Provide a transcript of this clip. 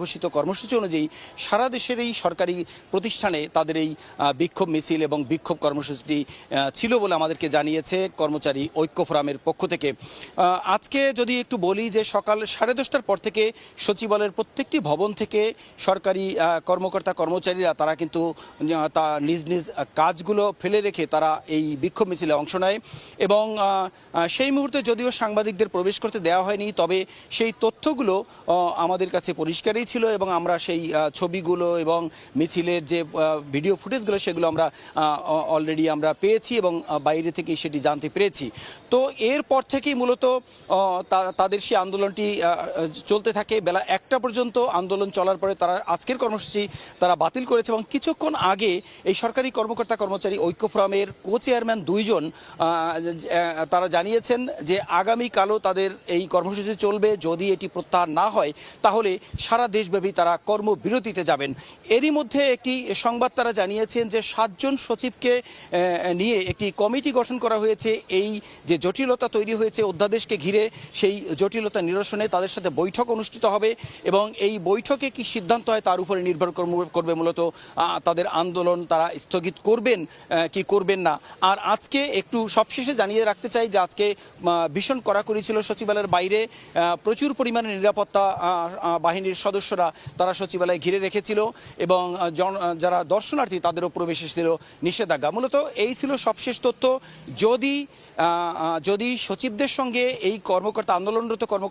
ঘোষিত কর্মসূচি অনুযায়ী সারা দেশের এই সরকারি প্রতিষ্ঠানে তাদের এই বিক্ষোভ মিছিল এবং বিক্ষোভ কর্মসূচিটি ছিল বলে আমাদেরকে জানিয়েছে কর্মচারী ঐক্য ফোরামের পক্ষ থেকে। আজকে যদি একটু বলি যে সকাল সাড়ে দশটার পর থেকে সচিবালয়ের প্রত্যেকটি ভবন থেকে সরকারি কর্মকর্তা কর্মচারীরা তারা কিন্তু তা নিজ নিজ কাজগুলো ফেলে রেখে তারা এই বিক্ষোভ মিছিলে অংশ নেয় এবং সেই মুহূর্তে যদিও সাংবাদিকদের প্রবেশ করতে দেওয়া হয়নি, তবে সেই তথ্যগুলো আমাদের কাছে পরিষ্কারই ছিল এবং আমরা সেই ছবিগুলো এবং মিছিলের যে ভিডিও ফুটেজগুলো সেগুলো আমরা অলরেডি আমরা পেয়েছি এবং বাইরে থেকেই সেটি জানতে পেরেছি। তো এরপর থেকেই মূলত তাদের সেই আন্দোলনটি চলতে থাকে। বেলা একটা পর্যন্ত আন্দোলন চলার পরে তারা আজকের কর্মসূচি তারা বাতিল করেছে এবং কিছুক্ষণ আগে এই সরকারি কর্মকর্তা কর্মচারী ঐক্য ফোরামের কো চেয়ারম্যান দুইজন তারা জানিয়েছেন যে আগামীকালও তাদের এই কর্মসূচি চলবে। যদি এটি প্রত্যাহার না হয়, তাহলে সারা দেশব্যাপী তারা কর্মবিরতিতে যাবেন। এরই মধ্যে একটি সংবাদ তারা জানিয়েছেন যে সাতজন সচিবকে নিয়ে একটি কমিটি গঠন করা হয়েছে। এই যে জটিলতা তৈরি হয়েছে অধ্যাদেশকে ঘিরে, সেই জটিলতা নিরসনে তাদের সাথে বৈঠক অনুষ্ঠিত হবে এবং এই বৈঠকে কি সিদ্ধান্ত হয় তার উপরে নির্ভর করব- মূলত তাদের আন্দোলন তারা স্থগিত করবেন কি করবেন না? আর আজকে একটু সবশেষে জানিয়ে রাখতে চাই যে আজকে ভীষণ কড়াকড়ি ছিল সচিবালয়ের বাইরে প্রচুর পরিমাণে নিরাপত্তা বাহিনীর সদস্যরা তারা সচিবালয় ঘিরে রেখেছিল এবং যারা দর্শনার্থী তাদেরও প্রবেশে ছিল নিষেধাজ্ঞা। মূলত এই ছিল সবশেষ তথ্য। যদি যদি সচিবদের সঙ্গে এই কর্মকর্তা, আন্দোলনরত কর্মকর্তা